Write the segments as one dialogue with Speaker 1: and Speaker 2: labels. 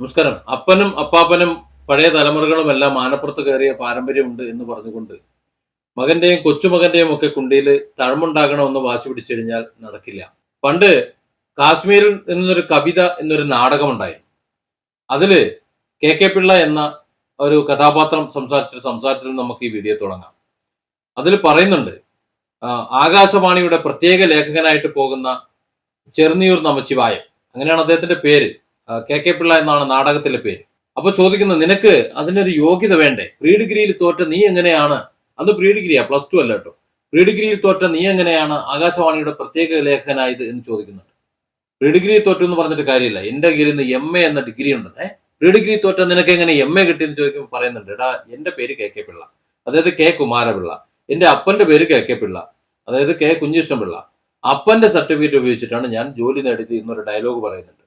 Speaker 1: നമസ്കാരം. അപ്പനും അപ്പാപ്പനും പഴയ തലമുറകളും എല്ലാം ആനപ്പുറത്ത് കയറിയ പാരമ്പര്യമുണ്ട് എന്ന് പറഞ്ഞുകൊണ്ട് മകന്റെയും കൊച്ചുമകന്റെയും ഒക്കെ കുണ്ടിയിൽ തഴമുണ്ടാകണമെന്ന് വാശി പിടിച്ചു കഴിഞ്ഞാൽ നടക്കില്ല. പണ്ട് കാശ്മീരിൽ എന്നൊരു കവിത എന്നൊരു നാടകമുണ്ടായി അതിൽ കെ കെ പിള്ള എന്ന ഒരു കഥാപാത്രം സംസാരിച്ച സംസാരത്തിൽ നമുക്ക് ഈ വീഡിയോ തുടങ്ങാം. അതിൽ പറയുന്നുണ്ട് ആകാശവാണിയുടെ പ്രത്യേക ലേഖകനായിട്ട് പോകുന്ന ചെറുനീയൂർ നമശിവായം. അങ്ങനെയാണ് അദ്ദേഹത്തിന്റെ പേര്. കെ കെ പിള്ള എന്നാണ് നാടകത്തിലെ പേര്. അപ്പൊ ചോദിക്കുന്നത് നിനക്ക് അതിനൊരു യോഗ്യത വേണ്ടേ? പ്രീ ഡിഗ്രിയിൽ തോറ്റ നീ എങ്ങനെയാണ്? അത് പ്രീ ഡിഗ്രിയാ പ്ലസ് ടു അല്ല കേട്ടോ. പ്രീ ഡിഗ്രിയിൽ തോറ്റ നീ എങ്ങനെയാണ് ആകാശവാണിയുടെ പ്രത്യേക ലേഖനായത് എന്ന് ചോദിക്കുന്നുണ്ട്. പ്രീ ഡിഗ്രി തോറ്റു എന്ന് പറഞ്ഞിട്ട് കാര്യമില്ല. എന്റെ കയ്യിൽ നിന്ന് എം എ എന്ന ഡിഗ്രി ഉണ്ടെന്നേ പ്രീ ഡിഗ്രി തോറ്റ നിനക്ക് എങ്ങനെ എം എ കിട്ടിയെന്ന് ചോദിക്കുമ്പോൾ പറയുന്നുണ്ട് എടാ എന്റെ പേര് കെ കെ പിള്ള. അതായത് കെ കുമാരപിള്ള. എന്റെ അപ്പന്റെ പേര് കെ കെ പിള്ള. അതായത് കെ കുഞ്ഞിഷ്ടം പിള്ള. അപ്പന്റെ സർട്ടിഫിക്കറ്റ് ഉപയോഗിച്ചിട്ടാണ് ഞാൻ ജോലി നേടിയത് എന്നൊരു ഡയലോഗ് പറയുന്നുണ്ട്.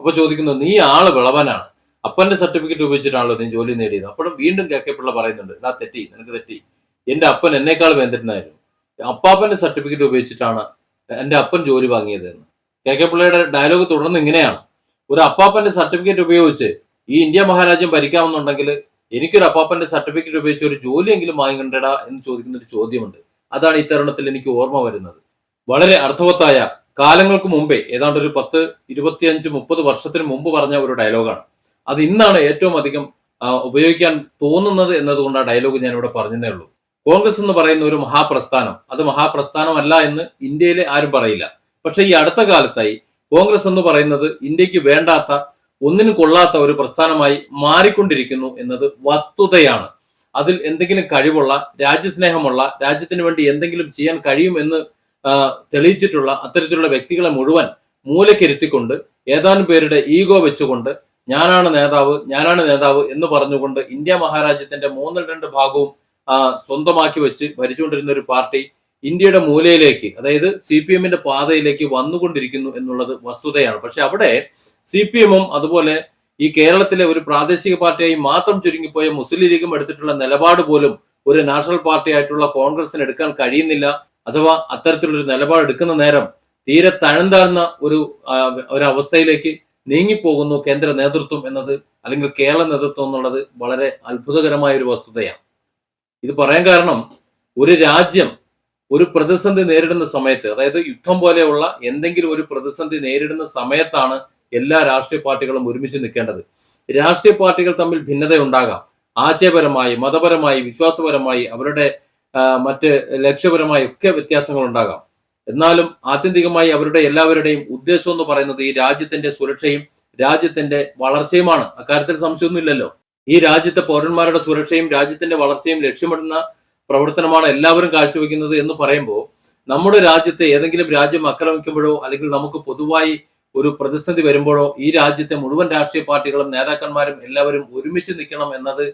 Speaker 1: അപ്പൊ ചോദിക്കുന്നു നീ ആൾ വിളവനാണ്. അപ്പന്റെ സർട്ടിഫിക്കറ്റ് ഉപയോഗിച്ചിട്ടാണല്ലോ നീ ജോലി നേടിയത്. അപ്പോഴും വീണ്ടും കെ കെ പിള്ള പറയുന്നുണ്ട് എടാ തെറ്റി നിനക്ക് തെറ്റി. എന്റെ അപ്പൻ എന്നേക്കാൾ വേണ്ടിട്ടുണ്ടായിരുന്നു അപ്പാപ്പന്റെ സർട്ടിഫിക്കറ്റ് ഉപയോഗിച്ചിട്ടാണ് എന്റെ അപ്പൻ ജോലി വാങ്ങിയത് എന്ന് കെ കെ പിള്ളയുടെ ഡയലോഗ് തുടർന്ന് ഇങ്ങനെയാണ്. ഒരു അപ്പാപ്പന്റെ സർട്ടിഫിക്കറ്റ് ഉപയോഗിച്ച് ഈ ഇന്ത്യ മഹാരാജ്യം ഭരിക്കാമെന്നുണ്ടെങ്കിൽ എനിക്കൊരു അപ്പാപ്പന്റെ സർട്ടിഫിക്കറ്റ് ഉപയോഗിച്ച് ഒരു ജോലിയെങ്കിലും വാങ്ങിക്കണ്ടടാ എന്ന് ചോദിക്കുന്ന ഒരു ചോദ്യമുണ്ട്. അതാണ് ഈ തരുണത്തിൽ എനിക്ക് ഓർമ്മ വരുന്നത്. വളരെ അർത്ഥവത്തായ കാലങ്ങൾക്ക് മുമ്പേ ഏതാണ്ട് ഒരു പത്ത് ഇരുപത്തിയഞ്ച് മുപ്പത് വർഷത്തിന് മുമ്പ് പറഞ്ഞ ഒരു ഡയലോഗാണ്. അത് ഇന്നാണ് ഏറ്റവും അധികം ഉപയോഗിക്കാൻ തോന്നുന്നത് എന്നതുകൊണ്ട് ആ ഡയലോഗ് ഞാൻ ഇവിടെ പറഞ്ഞതേ ഉള്ളൂ. കോൺഗ്രസ് എന്ന് പറയുന്ന ഒരു മഹാപ്രസ്ഥാനം അത് മഹാപ്രസ്ഥാനമല്ല എന്ന് ഇന്ത്യയിലെ ആരും പറയില്ല. പക്ഷെ ഈ അടുത്ത കാലത്തായി കോൺഗ്രസ് എന്ന് പറയുന്നത് ഇന്ത്യയ്ക്ക് വേണ്ടാത്ത ഒന്നിനും കൊള്ളാത്ത ഒരു പ്രസ്ഥാനമായി മാറിക്കൊണ്ടിരിക്കുന്നു എന്നത് വസ്തുതയാണ്. അതിൽ എന്തെങ്കിലും കഴിവുള്ള രാജ്യസ്നേഹമുള്ള രാജ്യത്തിന് വേണ്ടി എന്തെങ്കിലും ചെയ്യാൻ കഴിയുമെന്ന് തെളിയിച്ചിട്ടുള്ള അത്തരത്തിലുള്ള വ്യക്തികളെ മുഴുവൻ മൂലക്കിരുത്തിക്കൊണ്ട് ഏതാനും പേരുടെ ഈഗോ വെച്ചുകൊണ്ട് ഞാനാണ് നേതാവ് ഞാനാണ് നേതാവ് എന്ന് പറഞ്ഞുകൊണ്ട് ഇന്ത്യ മഹാരാജ്യത്തിന്റെ മൂന്നിൽ രണ്ട് ഭാഗവും സ്വന്തമാക്കി വെച്ച് ഭരിച്ചുകൊണ്ടിരുന്ന ഒരു പാർട്ടി ഇന്ത്യയുടെ മൂലയിലേക്ക് അതായത് സി പി എമ്മിന്റെ പാതയിലേക്ക് വന്നുകൊണ്ടിരിക്കുന്നു എന്നുള്ളത് വസ്തുതയാണ്. പക്ഷെ അവിടെ സി പി എമ്മും അതുപോലെ ഈ കേരളത്തിലെ ഒരു പ്രാദേശിക പാർട്ടിയായി മാത്രം ചുരുങ്ങിപ്പോയ മുസ്ലിം ലീഗും എടുത്തിട്ടുള്ള നിലപാട് പോലും ഒരു നാഷണൽ പാർട്ടി ആയിട്ടുള്ള കോൺഗ്രസിന് എടുക്കാൻ കഴിയുന്നില്ല. അഥവാ അത്തരത്തിലുള്ള ഒരു എടുക്കുന്ന നേരം തീരെ തഴന്താഴ്ന്ന ഒരു ഒരവസ്ഥയിലേക്ക് നീങ്ങിപ്പോകുന്നു കേന്ദ്ര നേതൃത്വം എന്നത് അല്ലെങ്കിൽ കേരള നേതൃത്വം എന്നുള്ളത് വളരെ അത്ഭുതകരമായ ഒരു വസ്തുതയാണ്. ഇത് പറയാൻ കാരണം ഒരു രാജ്യം ഒരു പ്രതിസന്ധി നേരിടുന്ന സമയത്ത് അതായത് യുദ്ധം പോലെയുള്ള എന്തെങ്കിലും ഒരു പ്രതിസന്ധി നേരിടുന്ന സമയത്താണ് എല്ലാ രാഷ്ട്രീയ പാർട്ടികളും ഒരുമിച്ച് നിൽക്കേണ്ടത്. രാഷ്ട്രീയ പാർട്ടികൾ തമ്മിൽ ഭിന്നതയുണ്ടാകാം. ആശയപരമായി മതപരമായി വിശ്വാസപരമായി അവരുടെ മറ്റ് ലക്ഷ്യപരമായി ഒക്കെ വ്യത്യാസങ്ങൾ ഉണ്ടാകാം. എന്നാലും ആത്യന്തികമായി അവരുടെ എല്ലാവരുടെയും ഉദ്ദേശം എന്ന് പറയുന്നത് ഈ രാജ്യത്തിന്റെ സുരക്ഷയും രാജ്യത്തിന്റെ വളർച്ചയുമാണ്. അക്കാര്യത്തിൽ സംശയമൊന്നുമില്ലല്ലോ. ഈ രാജ്യത്തെ പൗരന്മാരുടെ സുരക്ഷയും രാജ്യത്തിന്റെ വളർച്ചയും ലക്ഷ്യമിടുന്ന പ്രവർത്തനമാണ് എല്ലാവരും കാഴ്ചവെക്കുന്നത് എന്ന് പറയുമ്പോൾ നമ്മുടെ രാജ്യത്തെ ഏതെങ്കിലും രാജ്യം ആക്രമിക്കുമ്പോഴോ അല്ലെങ്കിൽ നമുക്ക് പൊതുവായി ഒരു പ്രതിസന്ധി വരുമ്പോഴോ ഈ രാജ്യത്തെ മുഴുവൻ രാഷ്ട്രീയ പാർട്ടികളും നേതാക്കന്മാരും എല്ലാവരും ഒരുമിച്ച് നിൽക്കണം എന്നത്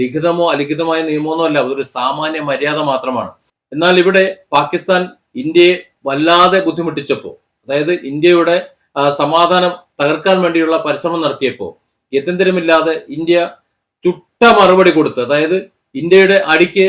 Speaker 1: ലിഖിതമോ അലിഖിതമായ നിയമമോ അല്ല അതൊരു സാമാന്യ മര്യാദ മാത്രമാണ്. എന്നാൽ ഇവിടെ പാകിസ്ഥാൻ ഇന്ത്യയെ വല്ലാതെ ബുദ്ധിമുട്ടിച്ചപ്പോൾ അതായത് ഇന്ത്യയുടെ സമാധാനം തകർക്കാൻ വേണ്ടിയുള്ള പരിശ്രമം നടത്തിയപ്പോൾ ഗത്യന്തരമില്ലാതെ ഇന്ത്യ ചുട്ട മറുപടി കൊടുത്ത് അതായത് ഇന്ത്യയുടെ അടിക്ക്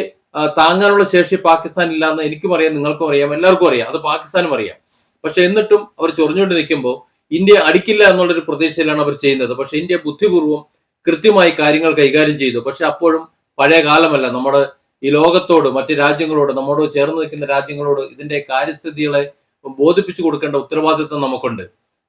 Speaker 1: താങ്ങാനുള്ള ശേഷി പാകിസ്ഥാൻ ഇല്ലാന്ന് എനിക്കും അറിയാം നിങ്ങൾക്കും അറിയാം എല്ലാവർക്കും അറിയാം അത് പാകിസ്ഥാനും അറിയാം. പക്ഷെ എന്നിട്ടും അവർ ചൊറിഞ്ഞുകൊണ്ട് നിൽക്കുമ്പോൾ ഇന്ത്യ അടിക്കില്ല എന്നുള്ളൊരു പ്രതീക്ഷയിലാണ് അവർ ചെയ്യുന്നത്. പക്ഷെ ഇന്ത്യ ബുദ്ധിപൂർവം കൃത്യമായി കാര്യങ്ങൾ കൈകാര്യം ചെയ്തു. പക്ഷെ അപ്പോഴും പഴയ കാലമല്ല. നമ്മുടെ ഈ ലോകത്തോട് മറ്റ് രാജ്യങ്ങളോട് നമ്മോട് ചേർന്ന് നിൽക്കുന്ന രാജ്യങ്ങളോട് ഇതിന്റെ കാര്യസ്ഥിതികളെ ബോധിപ്പിച്ചു കൊടുക്കേണ്ട ഉത്തരവാദിത്വം നമുക്കുണ്ട്.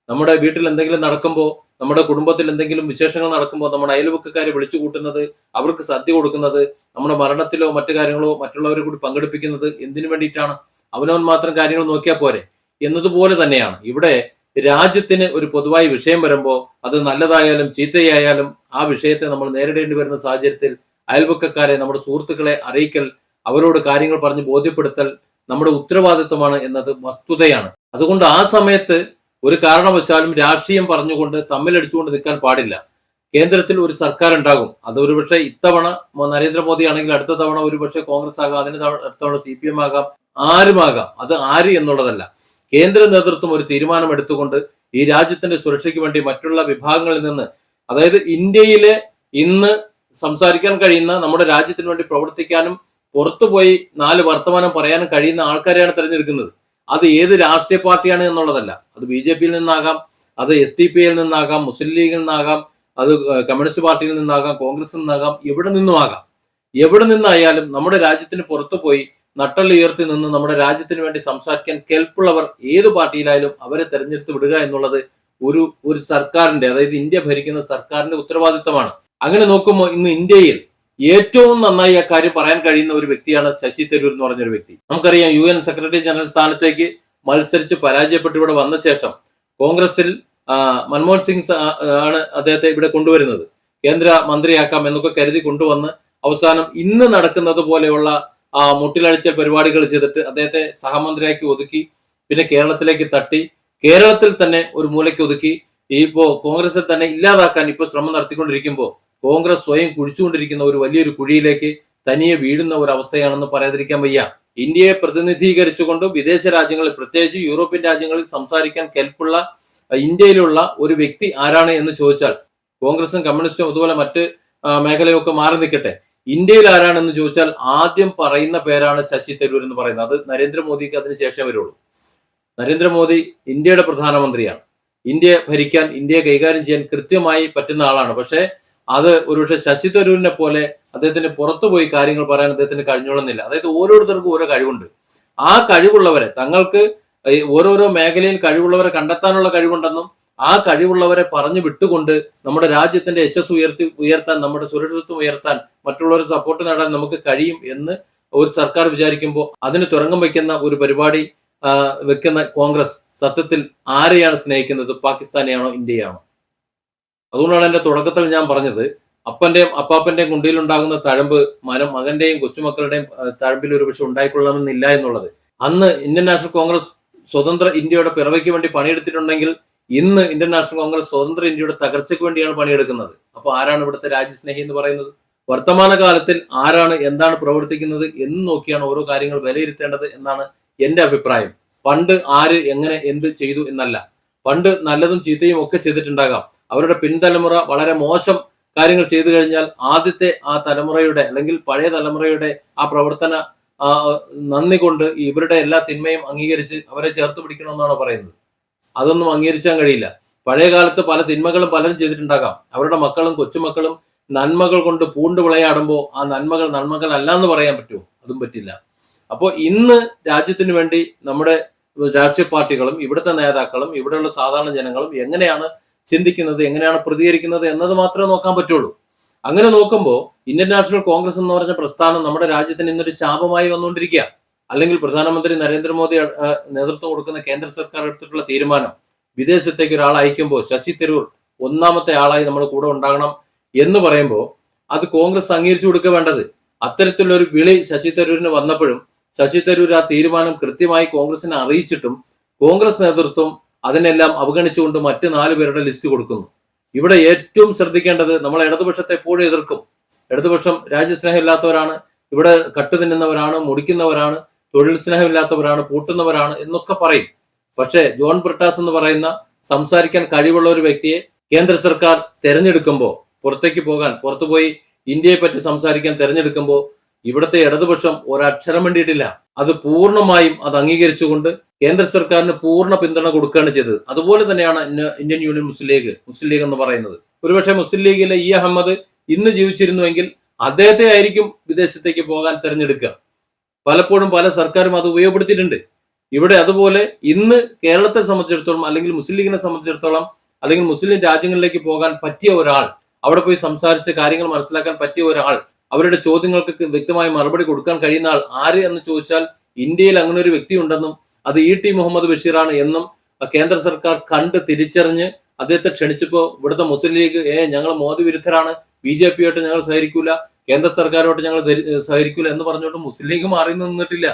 Speaker 1: നമ്മുടെ വീട്ടിൽ എന്തെങ്കിലും നടക്കുമ്പോൾ നമ്മുടെ കുടുംബത്തിൽ എന്തെങ്കിലും വിശേഷങ്ങൾ നടക്കുമ്പോൾ നമ്മുടെ അയൽവക്കക്കാരെ വിളിച്ചു കൂട്ടുന്നത് അവർക്ക് സദ്യ കൊടുക്കുന്നത് നമ്മുടെ മരണത്തിലോ മറ്റു കാര്യങ്ങളോ മറ്റുള്ളവരെ കൂടി പങ്കെടുപ്പിക്കുന്നത് എന്തിനു വേണ്ടിയിട്ടാണ്? അവനവൻ മാത്രം കാര്യങ്ങൾ നോക്കിയാൽ പോരെ? എന്നതുപോലെ തന്നെയാണ്. ഇവിടെ രാജ്യത്തിന് ഒരു പൊതുവായ വിഷയം വരുമ്പോൾ അത് നല്ലതായാലും ചീത്തയായാലും ആ വിഷയത്തെ നമ്മൾ നേരിടേണ്ടി വരുന്ന സാഹചര്യത്തിൽ അയൽപക്കക്കാരെ നമ്മുടെ സുഹൃത്തുക്കളെ അറിയിക്കൽ അവരോട് കാര്യങ്ങൾ പറഞ്ഞ് ബോധ്യപ്പെടുത്തൽ നമ്മുടെ ഉത്തരവാദിത്വമാണ് എന്നത് വസ്തുതയാണ്. അതുകൊണ്ട് ആ സമയത്ത് ഒരു കാരണവശാലും രാഷ്ട്രീയം പറഞ്ഞുകൊണ്ട് തമ്മിലടിച്ചുകൊണ്ട് നിൽക്കാൻ പാടില്ല. കേന്ദ്രത്തിൽ ഒരു സർക്കാർ ഉണ്ടാകും അത് ഒരുപക്ഷെ ഇത്തവണ നരേന്ദ്രമോദി ആണെങ്കിൽ അടുത്ത തവണ ഒരുപക്ഷെ കോൺഗ്രസ് ആകാം അതിന് അടുത്ത തവണ സി പി എം ആകാം ആരുമാകാം അത് ആര് എന്നുള്ളതല്ല. കേന്ദ്ര നേതൃത്വം ഒരു തീരുമാനം എടുത്തുകൊണ്ട് ഈ രാജ്യത്തിന്റെ സുരക്ഷയ്ക്ക് വേണ്ടി മറ്റുള്ള വിഭാഗങ്ങളിൽ നിന്ന് അതായത് ഇന്ത്യയിലെ ഇന്ന് സംസാരിക്കാൻ കഴിയുന്ന നമ്മുടെ രാജ്യത്തിന് വേണ്ടി പ്രവർത്തിക്കാനും പുറത്തുപോയി നാല് വർത്തമാനം പറയാനും കഴിയുന്ന ആൾക്കാരെയാണ് തിരഞ്ഞെടുക്കുന്നത്. അത് ഏത് രാഷ്ട്രീയ പാർട്ടിയാണ് എന്നുള്ളതല്ല. അത് ബി ജെ പിയിൽ നിന്നാകാം അത് എസ് ഡി പി യിൽ നിന്നാകാം മുസ്ലിം ലീഗിൽ നിന്നാകാം അത് കമ്മ്യൂണിസ്റ്റ് പാർട്ടിയിൽ നിന്നാകാം കോൺഗ്രസിൽ നിന്നാകാം എവിടെ നിന്നും ആകാം എവിടെ നിന്നായാലും നമ്മുടെ രാജ്യത്തിന് പുറത്തു ഉയർത്തി നിന്ന് നമ്മുടെ രാജ്യത്തിന് വേണ്ടി സംസാരിക്കാൻ കേൾപ്പുള്ളവർ ഏത് പാർട്ടിയിലായാലും അവരെ തെരഞ്ഞെടുത്ത് വിടുക എന്നുള്ളത് ഒരു ഒരു സർക്കാരിന്റെ അതായത് ഇന്ത്യ ഭരിക്കുന്ന സർക്കാരിന്റെ ഉത്തരവാദിത്തമാണ്. അങ്ങനെ നോക്കുമ്പോൾ ഇന്ന് ഇന്ത്യയിൽ ഏറ്റവും നന്നായി ആ കാര്യം പറയാൻ കഴിയുന്ന ഒരു വ്യക്തിയാണ് ശശി തരൂർ എന്ന് പറഞ്ഞൊരു വ്യക്തി. നമുക്കറിയാം യു എൻ സെക്രട്ടറി ജനറൽ സ്ഥാനത്തേക്ക് മത്സരിച്ച് പരാജയപ്പെട്ട് ഇവിടെ വന്ന ശേഷം കോൺഗ്രസിൽ മൻമോഹൻ സിംഗ് ആണ് അദ്ദേഹത്തെ ഇവിടെ കൊണ്ടുവരുന്നത്. കേന്ദ്ര മന്ത്രിയാക്കാം എന്നൊക്കെ കരുതി കൊണ്ടുവന്ന് അവസാനം ഇന്ന് നടക്കുന്നത് പോലെയുള്ള ആ മുട്ടിലഴിച്ചൽ പരിപാടികൾ ചെയ്തിട്ട് അദ്ദേഹത്തെ സഹമന്ത്രിയാക്കി ഒതുക്കി പിന്നെ കേരളത്തിലേക്ക് തട്ടി. കേരളത്തിൽ തന്നെ ഒരു മൂലയ്ക്ക് ഒതുക്കി. ഇപ്പോ കോൺഗ്രസിൽ തന്നെ ഇല്ലാതാക്കാൻ ഇപ്പൊ ശ്രമം നടത്തിക്കൊണ്ടിരിക്കുമ്പോൾ കോൺഗ്രസ് സ്വയം കുഴിച്ചുകൊണ്ടിരിക്കുന്ന ഒരു വലിയൊരു കുഴിയിലേക്ക് തനിയെ വീഴുന്ന ഒരു അവസ്ഥയാണെന്ന് പറയാതിരിക്കാൻ വയ്യ. ഇന്ത്യയെ പ്രതിനിധീകരിച്ചുകൊണ്ട് വിദേശ രാജ്യങ്ങളിൽ പ്രത്യേകിച്ച് യൂറോപ്യൻ രാജ്യങ്ങളിൽ സംസാരിക്കാൻ കെൽപ്പുള്ള ഇന്ത്യയിലുള്ള ഒരു വ്യക്തി ആരാണ് എന്ന് ചോദിച്ചാൽ കോൺഗ്രസും കമ്മ്യൂണിസ്റ്റും അതുപോലെ മറ്റ് മേഖലയൊക്കെ മാറി നിൽക്കട്ടെ. ഇന്ത്യയിൽ ആരാണെന്ന് ചോദിച്ചാൽ ആദ്യം പറയുന്ന പേരാണ് ശശി തരൂർ എന്ന് പറയുന്നത്. അത് നരേന്ദ്രമോദിക്ക് അതിന് ശേഷം വരുള്ളൂ. നരേന്ദ്രമോദി ഇന്ത്യയുടെ പ്രധാനമന്ത്രിയാണ്. ഇന്ത്യ ഭരിക്കാൻ ഇന്ത്യയെ കൈകാര്യം ചെയ്യാൻ കൃത്യമായി പറ്റുന്ന ആളാണ്. പക്ഷേ അത് ഒരുപക്ഷെ ശശി തരൂരിനെ പോലെ അദ്ദേഹത്തിന് പുറത്തു പോയി കാര്യങ്ങൾ പറയാൻ അദ്ദേഹത്തിന് കഴിഞ്ഞോളുന്നില്ല. അതായത് ഓരോരുത്തർക്കും ഓരോ കഴിവുണ്ട്. ആ കഴിവുള്ളവരെ തങ്ങൾക്ക് ഓരോരോ മേഖലയിൽ കഴിവുള്ളവരെ കണ്ടെത്താനുള്ള കഴിവുണ്ടെന്നും ആ കഴിവുള്ളവരെ പറഞ്ഞു വിട്ടുകൊണ്ട് നമ്മുടെ രാജ്യത്തിന്റെ യശസ് ഉയർത്തി ഉയർത്താൻ നമ്മുടെ സുരക്ഷിതത്വം ഉയർത്താൻ മറ്റുള്ളവർ സപ്പോർട്ട് നേടാൻ നമുക്ക് കഴിയും എന്ന് ഒരു സർക്കാർ വിചാരിക്കുമ്പോൾ അതിന് തുറങ്ങം വയ്ക്കുന്ന ഒരു പരിപാടി വെക്കുന്ന കോൺഗ്രസ് സത്യത്തിൽ ആരെയാണ് സ്നേഹിക്കുന്നത്? പാകിസ്ഥാനെയാണോ ഇന്ത്യയാണോ? അതുകൊണ്ടാണ് എന്റെ തുടക്കത്തിൽ ഞാൻ പറഞ്ഞത്. അപ്പന്റെയും അപ്പാപ്പന്റെയും കുണ്ടിയിലുണ്ടാകുന്ന തഴമ്പ് മനം മകന്റെയും കൊച്ചുമക്കളുടെയും തഴമ്പിൽ ഒരുപക്ഷെ ഉണ്ടായിക്കൊള്ളണമെന്നില്ല എന്നുള്ളത്. അന്ന് ഇന്ത്യൻ നാഷണൽ കോൺഗ്രസ് സ്വതന്ത്ര ഇന്ത്യയുടെ പിറവയ്ക്ക് വേണ്ടി പണിയെടുത്തിട്ടുണ്ടെങ്കിൽ ഇന്ന് ഇന്ത്യൻ നാഷണൽ കോൺഗ്രസ് സ്വതന്ത്ര ഇന്ത്യയുടെ തകർച്ചയ്ക്ക് വേണ്ടിയാണ് പണിയെടുക്കുന്നത്. അപ്പോൾ ആരാണ് ഇവിടുത്തെ രാജ്യസ്നേഹി എന്ന് പറയുന്നത്? വർത്തമാന കാലത്തിൽ ആരാണ് എന്താണ് പ്രവർത്തിക്കുന്നത് എന്ന് നോക്കിയാണ് ഓരോ കാര്യങ്ങൾ വിലയിരുത്തേണ്ടത് എന്നാണ് എന്റെ അഭിപ്രായം. പണ്ട് ആര് എങ്ങനെ എന്ത് ചെയ്തു എന്നല്ല. പണ്ട് നല്ലതും ചീത്തയും ഒക്കെ ചെയ്തിട്ടുണ്ടാകാം. അവരുടെ പിൻതലമുറ വളരെ മോശം കാര്യങ്ങൾ ചെയ്തു കഴിഞ്ഞാൽ ആദ്യത്തെ ആ തലമുറയുടെ അല്ലെങ്കിൽ പഴയ തലമുറയുടെ ആ പ്രവർത്തന നന്ദി കൊണ്ട് ഇവരുടെ എല്ലാ തിന്മയും അംഗീകരിച്ച് അവരെ ചേർത്ത് പിടിക്കണമെന്നാണ് പറയുന്നത്? അതൊന്നും അംഗീകരിച്ചാൻ കഴിയില്ല. പഴയ കാലത്ത് പല തിന്മകളും പലരും ചെയ്തിട്ടുണ്ടാകാം. അവരുടെ മക്കളും കൊച്ചുമക്കളും നന്മകൾ കൊണ്ട് പൂണ്ട് വിളയാടുമ്പോൾ ആ നന്മകൾ അല്ല എന്ന് പറയാൻ പറ്റുമോ? അതും പറ്റില്ല. അപ്പോൾ ഇന്ന് രാജ്യത്തിന് വേണ്ടി നമ്മുടെ രാഷ്ട്രീയ പാർട്ടികളും ഇവിടുത്തെ നേതാക്കളും ഇവിടെയുള്ള സാധാരണ ജനങ്ങളും എങ്ങനെയാണ് ചിന്തിക്കുന്നത് എങ്ങനെയാണ് പ്രതികരിക്കുന്നത് എന്നത് മാത്രമേ നോക്കാൻ പറ്റുള്ളൂ. അങ്ങനെ നോക്കുമ്പോൾ ഇന്ത്യൻ നാഷണൽ കോൺഗ്രസ് എന്ന് പറഞ്ഞ പ്രസ്ഥാനം നമ്മുടെ രാജ്യത്തിന് ഇന്നൊരു ശാപമായി വന്നുകൊണ്ടിരിക്കുക അല്ലെങ്കിൽ പ്രധാനമന്ത്രി നരേന്ദ്രമോദി നേതൃത്വം കൊടുക്കുന്ന കേന്ദ്ര സർക്കാർ എടുത്തിട്ടുള്ള തീരുമാനം വിദേശത്തേക്ക് ഒരാൾ അയക്കുമ്പോൾ ശശി തരൂർ ഒന്നാമത്തെ ആളായി നമ്മൾ കൂടെ ഉണ്ടാകണം എന്ന് പറയുമ്പോൾ അത് കോൺഗ്രസ് അംഗീകരിച്ചു കൊടുക്കുക വേണ്ടത്. അത്തരത്തിലുള്ള ഒരു വിളി ശശി തരൂരിന് വന്നപ്പോഴും ശശി തരൂർ ആ തീരുമാനം കൃത്യമായി കോൺഗ്രസിനെ അറിയിച്ചിട്ടും കോൺഗ്രസ് നേതൃത്വം അതിനെല്ലാം അവഗണിച്ചുകൊണ്ട് മറ്റ് നാല് പേരുടെ ലിസ്റ്റ് കൊടുക്കുന്നു. ഇവിടെ ഏറ്റവും ശ്രദ്ധിക്കേണ്ടത് നമ്മൾ ഇടതുപക്ഷത്തെ എപ്പോഴും എതിർക്കും. ഇടതുപക്ഷം രാജ്യസ്നേഹമില്ലാത്തവരാണ് ഇവിടെ കട്ടുതിന്നുന്നവരാണ് മുടിക്കുന്നവരാണ് തൊഴിൽ സ്നേഹമില്ലാത്തവരാണ് പൂട്ടുന്നവരാണ് എന്നൊക്കെ പറയും. പക്ഷേ ജോൺ ബ്രിട്ടാസ് എന്ന് പറയുന്ന സംസാരിക്കാൻ കഴിവുള്ള ഒരു വ്യക്തിയെ കേന്ദ്ര സർക്കാർ തെരഞ്ഞെടുക്കുമ്പോൾ പുറത്തേക്ക് പോകാൻ പുറത്തുപോയി ഇന്ത്യയെ പറ്റി സംസാരിക്കാൻ തെരഞ്ഞെടുക്കുമ്പോൾ ഇവിടുത്തെ ഇടതുപക്ഷം ഒരക്ഷരം വേണ്ടിയിട്ടില്ല അത് പൂർണമായും അത് അംഗീകരിച്ചുകൊണ്ട് കേന്ദ്ര സർക്കാരിന് പൂർണ പിന്തുണ കൊടുക്കുകയാണ് ചെയ്തത്. അതുപോലെ തന്നെയാണ് Indian Union Muslim League Muslim League എന്ന് പറയുന്നത്. ഒരുപക്ഷെ മുസ്ലിം ലീഗിലെ ഇ അഹമ്മദ് ഇന്ന് ജീവിച്ചിരുന്നുവെങ്കിൽ അദ്ദേഹത്തെ ആയിരിക്കും വിദേശത്തേക്ക് പോകാൻ തെരഞ്ഞെടുക്കുക. പലപ്പോഴും പല സർക്കാരും അത് ഉപയോഗപ്പെടുത്തിയിട്ടുണ്ട്. ഇവിടെ അതുപോലെ ഇന്ന് കേരളത്തെ സംബന്ധിച്ചിടത്തോളം അല്ലെങ്കിൽ മുസ്ലിം ലീഗിനെ സംബന്ധിച്ചിടത്തോളം അല്ലെങ്കിൽ മുസ്ലിം രാജ്യങ്ങളിലേക്ക് പോകാൻ പറ്റിയ ഒരാൾ അവിടെ പോയി സംസാരിച്ച് കാര്യങ്ങൾ മനസ്സിലാക്കാൻ പറ്റിയ ഒരാൾ അവരുടെ ചോദ്യങ്ങൾക്ക് വ്യക്തമായി മറുപടി കൊടുക്കാൻ കഴിയുന്ന ആൾ ആര് എന്ന് ചോദിച്ചാൽ ഇന്ത്യയിൽ അങ്ങനെ ഒരു വ്യക്തി ഉണ്ടെന്നും അത് ഇ ടി മുഹമ്മദ് ബഷീറാണ് എന്നും കേന്ദ്ര സർക്കാർ കണ്ട് തിരിച്ചറിഞ്ഞ് അദ്ദേഹത്തെ ക്ഷണിച്ചപ്പോ ഇവിടുത്തെ മുസ്ലിം ലീഗ് ഏ ഞങ്ങൾ മോദി വിരുദ്ധരാണ് ബി ജെ ഞങ്ങൾ സഹകരിക്കൂല കേന്ദ്ര സർക്കാരോട്ട് ഞങ്ങൾ സഹകരിക്കില്ല സഹകരിക്കൂല എന്ന് പറഞ്ഞുകൊണ്ട് മുസ്ലിം ലീഗ് മാറി നിന്നിട്ടില്ല.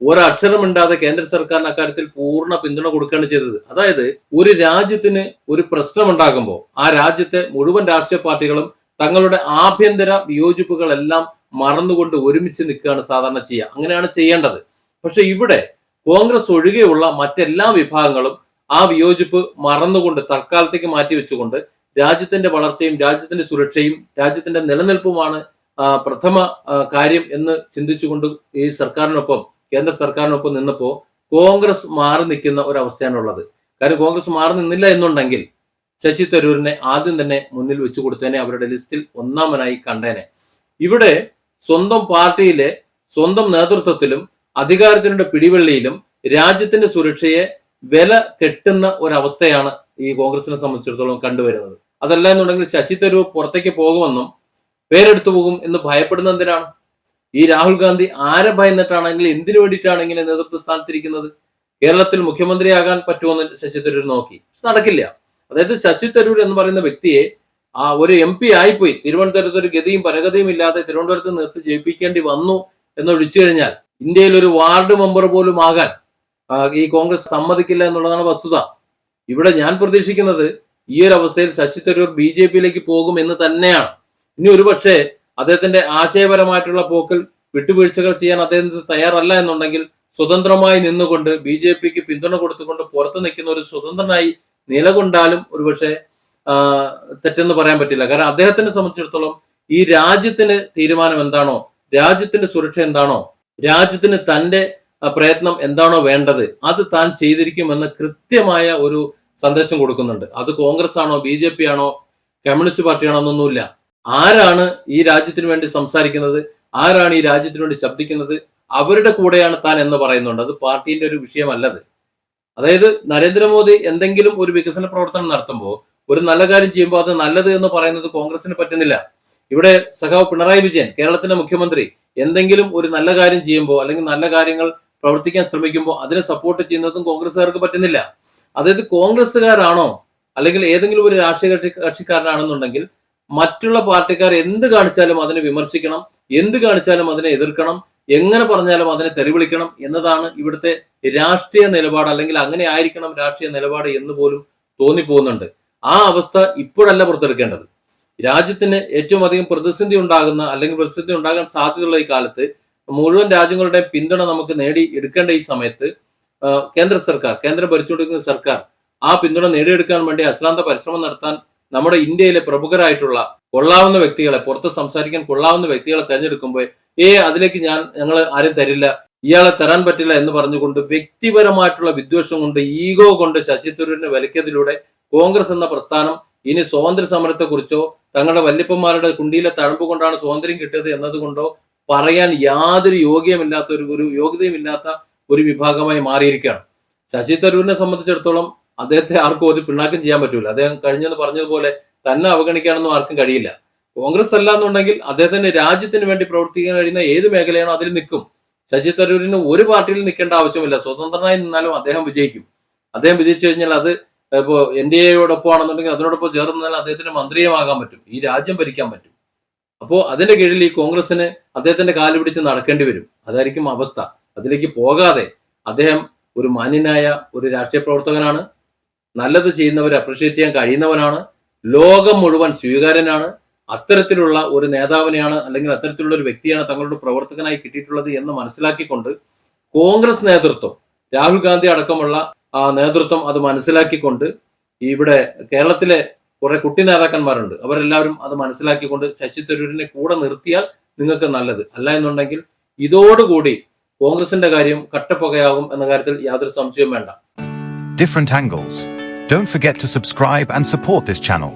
Speaker 1: ഒരക്ഷരം ഇണ്ടാതെ കേന്ദ്ര സർക്കാരിന് അക്കാര്യത്തിൽ പൂർണ പിന്തുണ കൊടുക്കുകയാണ് ചെയ്തത്. അതായത് ഒരു രാജ്യത്തിന് ഒരു പ്രശ്നം ഉണ്ടാകുമ്പോൾ ആ രാജ്യത്തെ മുഴുവൻ രാഷ്ട്രീയ പാർട്ടികളും തങ്ങളുടെ ആഭ്യന്തര വിയോജിപ്പുകളെല്ലാം മറന്നുകൊണ്ട് ഒരുമിച്ച് നിൽക്കുകയാണ് സാധാരണ ചെയ്യുക. അങ്ങനെയാണ് ചെയ്യേണ്ടത്. പക്ഷെ ഇവിടെ കോൺഗ്രസ് ഒഴികെയുള്ള മറ്റെല്ലാ വിഭാഗങ്ങളും ആ വിയോജിപ്പ് മറന്നുകൊണ്ട് തൽക്കാലത്തേക്ക് മാറ്റി വെച്ചുകൊണ്ട് രാജ്യത്തിന്റെ വളർച്ചയും രാജ്യത്തിന്റെ സുരക്ഷയും രാജ്യത്തിന്റെ നിലനിൽപ്പുമാണ് പ്രഥമ കാര്യം എന്ന് ചിന്തിച്ചുകൊണ്ട് ഈ സർക്കാരിനൊപ്പം കേന്ദ്ര സർക്കാരിനൊപ്പം നിന്നപ്പോൾ കോൺഗ്രസ് മാറി നിൽക്കുന്ന ഒരവസ്ഥയാണുള്ളത്. കാരണം കോൺഗ്രസ് മാറി നിന്നില്ല എന്നുണ്ടെങ്കിൽ ശശി തരൂരിനെ ആദ്യം തന്നെ മുന്നിൽ വെച്ചു കൊടുത്തേനെ അവരുടെ ലിസ്റ്റിൽ ഒന്നാമനായി കണ്ടേനെ. ഇവിടെ സ്വന്തം പാർട്ടിയിലെ സ്വന്തം നേതൃത്വത്തിലും അധികാരത്തിനുടെ പിടിവള്ളിയിലും രാജ്യത്തിന്റെ സുരക്ഷയെ വില കെട്ടുന്ന ഒരവസ്ഥയാണ് ഈ കോൺഗ്രസിനെ സംബന്ധിച്ചിടത്തോളം കണ്ടുവരുന്നത്. അതല്ല എന്നുണ്ടെങ്കിൽ ശശി തരൂർ പുറത്തേക്ക് പോകുമെന്നും പേരെടുത്തു പോകും എന്ന് ഭയപ്പെടുന്ന എന്തിനാണ്? ഈ രാഹുൽ ഗാന്ധി ആരെ ഭയന്നിട്ടാണെങ്കിൽ എന്തിനു വേണ്ടിയിട്ടാണ് ഇങ്ങനെ നേതൃത്വ സ്ഥാനത്തിരിക്കുന്നത്? കേരളത്തിൽ മുഖ്യമന്ത്രിയാകാൻ പറ്റുമെന്ന് ശശി തരൂർ നോക്കി. നടക്കില്ല. അതായത് ശശി തരൂർ എന്ന് പറയുന്ന വ്യക്തിയെ ആ ഒരു എം പി ആയിപ്പോയി. തിരുവനന്തപുരത്ത് ഒരു ഗതിയും പരഗതിയും ഇല്ലാതെ തിരുവനന്തപുരത്ത് നിർത്തി ജയിപ്പിക്കേണ്ടി വന്നു എന്നൊഴിച്ചു കഴിഞ്ഞാൽ ഇന്ത്യയിൽ ഒരു വാർഡ് മെമ്പർ പോലും ആകാൻ ഈ കോൺഗ്രസ് സമ്മതിക്കില്ല എന്നുള്ളതാണ് വസ്തുത. ഇവിടെ ഞാൻ പ്രതീക്ഷിക്കുന്നത് ഈ ഒരു അവസ്ഥയിൽ ശശി തരൂർ ബി ജെ പിയിലേക്ക് പോകും എന്ന് തന്നെയാണ്. ഇനി ഒരുപക്ഷെ അദ്ദേഹത്തിന്റെ ആശയപരമായിട്ടുള്ള പോക്കിൽ വിട്ടുവീഴ്ചകൾ ചെയ്യാൻ അദ്ദേഹം തയ്യാറല്ല എന്നുണ്ടെങ്കിൽ സ്വതന്ത്രമായി നിന്നുകൊണ്ട് ബി ജെ പിക്ക് പിന്തുണ കൊടുത്തുകൊണ്ട് പുറത്തു നിൽക്കുന്ന ഒരു സ്വതന്ത്രനായി നിലകൊണ്ടാലും ഒരുപക്ഷെ തെറ്റെന്ന് പറയാൻ പറ്റില്ല. കാരണം അദ്ദേഹത്തിനെ സംബന്ധിച്ചിടത്തോളം ഈ രാജ്യത്തിന് തീരുമാനം എന്താണോ രാജ്യത്തിന്റെ സുരക്ഷ എന്താണോ രാജ്യത്തിന് തന്റെ പ്രയത്നം എന്താണോ വേണ്ടത് അത് താൻ ചെയ്തിരിക്കുമെന്ന് കൃത്യമായ ഒരു സന്ദേശം കൊടുക്കുന്നുണ്ട്. അത് കോൺഗ്രസ് ആണോ ബി ജെ പി ആണോ കമ്മ്യൂണിസ്റ്റ് പാർട്ടിയാണോ എന്നൊന്നുമില്ല. ആരാണ് ഈ രാജ്യത്തിന് വേണ്ടി സംസാരിക്കുന്നത്? ആരാണ് ഈ രാജ്യത്തിന് വേണ്ടി ശബ്ദിക്കുന്നത്? അവരുടെ കൂടെയാണ് താൻ എന്ന് പറയുന്നുണ്ട്. അത് പാർട്ടിന്റെ ഒരു വിഷയമല്ലത്. അതായത് നരേന്ദ്രമോദി എന്തെങ്കിലും ഒരു വികസന പ്രവർത്തനം നടത്തുമ്പോൾ ഒരു നല്ല കാര്യം ചെയ്യുമ്പോൾ അത് നല്ലത് എന്ന് പറയുന്നത് കോൺഗ്രസിന് പറ്റുന്നില്ല. ഇവിടെ സഖാവ് പിണറായി വിജയൻ കേരളത്തിന്റെ മുഖ്യമന്ത്രി എന്തെങ്കിലും ഒരു നല്ല കാര്യം ചെയ്യുമ്പോൾ അല്ലെങ്കിൽ നല്ല കാര്യങ്ങൾ പ്രവർത്തിക്കാൻ ശ്രമിക്കുമ്പോൾ അതിനെ സപ്പോർട്ട് ചെയ്യുന്നതും കോൺഗ്രസ്സുകാർക്ക് പറ്റുന്നില്ല. അതായത് കോൺഗ്രസ്സുകാരാണോ അല്ലെങ്കിൽ ഏതെങ്കിലും ഒരു രാഷ്ട്രീയ കക്ഷി കക്ഷിക്കാരനാണെന്നുണ്ടെങ്കിൽ മറ്റുള്ള പാർട്ടിക്കാർ എന്ത് കാണിച്ചാലും അതിനെ വിമർശിക്കണം എന്ത് കാണിച്ചാലും അതിനെ എതിർക്കണം എങ്ങനെ പറഞ്ഞാലും അതിനെ തെറിവിളിക്കണം എന്നതാണ് ഇവിടുത്തെ രാഷ്ട്രീയ നിലപാട് അല്ലെങ്കിൽ അങ്ങനെ ആയിരിക്കണം രാഷ്ട്രീയ നിലപാട് എന്ന് പോലും തോന്നിപ്പോകുന്നുണ്ട്. ആ അവസ്ഥ ഇപ്പോഴല്ല പുറത്തെടുക്കേണ്ടത്. രാജ്യത്തിന് ഏറ്റവും അധികം പ്രതിസന്ധി ഉണ്ടാകുന്ന അല്ലെങ്കിൽ പ്രതിസന്ധി ഉണ്ടാകാൻ സാധ്യതയുള്ള ഈ കാലത്ത് മുഴുവൻ രാജ്യങ്ങളുടെയും പിന്തുണ നമുക്ക് നേടി എടുക്കേണ്ട ഈ സമയത്ത് കേന്ദ്ര സർക്കാർ കേന്ദ്രം ഭരിച്ചുകൊണ്ടിരിക്കുന്ന സർക്കാർ ആ പിന്തുണ നേടിയെടുക്കാൻ വേണ്ടി അശ്രാന്ത പരിശ്രമം നടത്താൻ നമ്മുടെ ഇന്ത്യയിലെ പ്രമുഖരായിട്ടുള്ള കൊള്ളാവുന്ന വ്യക്തികളെ പുറത്ത് സംസാരിക്കാൻ കൊള്ളാവുന്ന വ്യക്തികളെ തെരഞ്ഞെടുക്കുമ്പോൾ ഏ അതിലേക്ക് ഞാൻ ഞങ്ങൾ ആരും തരില്ല ഇയാളെ തരാൻ പറ്റില്ല എന്ന് പറഞ്ഞുകൊണ്ട് വ്യക്തിപരമായിട്ടുള്ള വിദ്വേഷം കൊണ്ട് ഈഗോ കൊണ്ട് ശശി തരൂരിനെ വലിക്കതിലൂടെ കോൺഗ്രസ് എന്ന പ്രസ്ഥാനം ഇനി സ്വാതന്ത്ര്യ സമരത്തെക്കുറിച്ചോ തങ്ങളുടെ വല്യപ്പന്മാരുടെ കുണ്ടിയിലെ തഴമ്പ് കൊണ്ടാണ് സ്വാതന്ത്ര്യം കിട്ടിയത് എന്നതുകൊണ്ടോ പറയാൻ യാതൊരു യോഗ്യമില്ലാത്ത ഒരു ഒരു യോഗ്യതയുമില്ലാത്ത ഒരു വിഭാഗമായി മാറിയിരിക്കുകയാണ്. ശശി തരൂരിനെ സംബന്ധിച്ചിടത്തോളം അദ്ദേഹത്തെ ആർക്കും ഒരു പിണ്ണാക്കം ചെയ്യാൻ പറ്റൂല. അദ്ദേഹം കഴിഞ്ഞെന്ന് പറഞ്ഞതുപോലെ തന്നെ അവഗണിക്കാനൊന്നും ആർക്കും കഴിയില്ല. കോൺഗ്രസ് അല്ല എന്നുണ്ടെങ്കിൽ അദ്ദേഹത്തിന് രാജ്യത്തിന് വേണ്ടി പ്രവർത്തിക്കാൻ കഴിയുന്ന ഏത് മേഖലയാണോ അതിൽ നിൽക്കും. ശശി തരൂരിന് ഒരു പാർട്ടിയിൽ നിൽക്കേണ്ട ആവശ്യമില്ല. സ്വതന്ത്രനായി നിന്നാലും അദ്ദേഹം വിജയിക്കും. അദ്ദേഹം വിജയിച്ചു കഴിഞ്ഞാൽ അത് ഇപ്പോൾ എൻ ഡി എയോടൊപ്പം ആണെന്നുണ്ടെങ്കിൽ അതിനോടൊപ്പം ചേർന്നാൽ അദ്ദേഹത്തിന് മന്ത്രിയുമാകാൻ പറ്റും. ഈ രാജ്യം ഭരിക്കാൻ പറ്റും. അപ്പോൾ അതിന്റെ കീഴിൽ ഈ കോൺഗ്രസിന് അദ്ദേഹത്തിന്റെ കാൽ പിടിച്ച് നടക്കേണ്ടി വരും. അതായിരിക്കും അവസ്ഥ. അതിലേക്ക് പോകാതെ അദ്ദേഹം ഒരു മാന്യനായ ഒരു രാഷ്ട്രീയ പ്രവർത്തകനാണ്. നല്ലത് ചെയ്യുന്നവരെ അപ്രിഷ്യേറ്റ് ചെയ്യാൻ കഴിയുന്നവനാണ്. ലോകം മുഴുവൻ സ്വീകാര്യനാണ്. അത്തരത്തിലുള്ള ഒരു നേതാവിനെയാണ് അല്ലെങ്കിൽ അത്തരത്തിലുള്ള ഒരു വ്യക്തിയാണ് തങ്ങളുടെ പ്രവർത്തകനായി കിട്ടിയിട്ടുള്ളത് എന്ന് മനസ്സിലാക്കിക്കൊണ്ട് കോൺഗ്രസ് നേതൃത്വം രാഹുൽ ഗാന്ധി അടക്കമുള്ള നേതൃത്വം അത് മനസ്സിലാക്കിക്കൊണ്ട് ഇവിടെ കേരളത്തിലെ കുറെ കുട്ടി നേതാക്കന്മാരുണ്ട്. അവരെല്ലാവരും അത് മനസ്സിലാക്കിക്കൊണ്ട് ശശി തരൂരിനെ കൂടെ നിർത്തിയാൽ നിങ്ങൾക്ക് നല്ലത്. അല്ല എന്നുണ്ടെങ്കിൽ ഇതോടുകൂടി കോൺഗ്രസിന്റെ കാര്യം കട്ടപ്പുകയാകും എന്ന കാര്യത്തിൽ യാതൊരു സംശയവും വേണ്ട.
Speaker 2: Different angles don't forget to subscribe and support this channel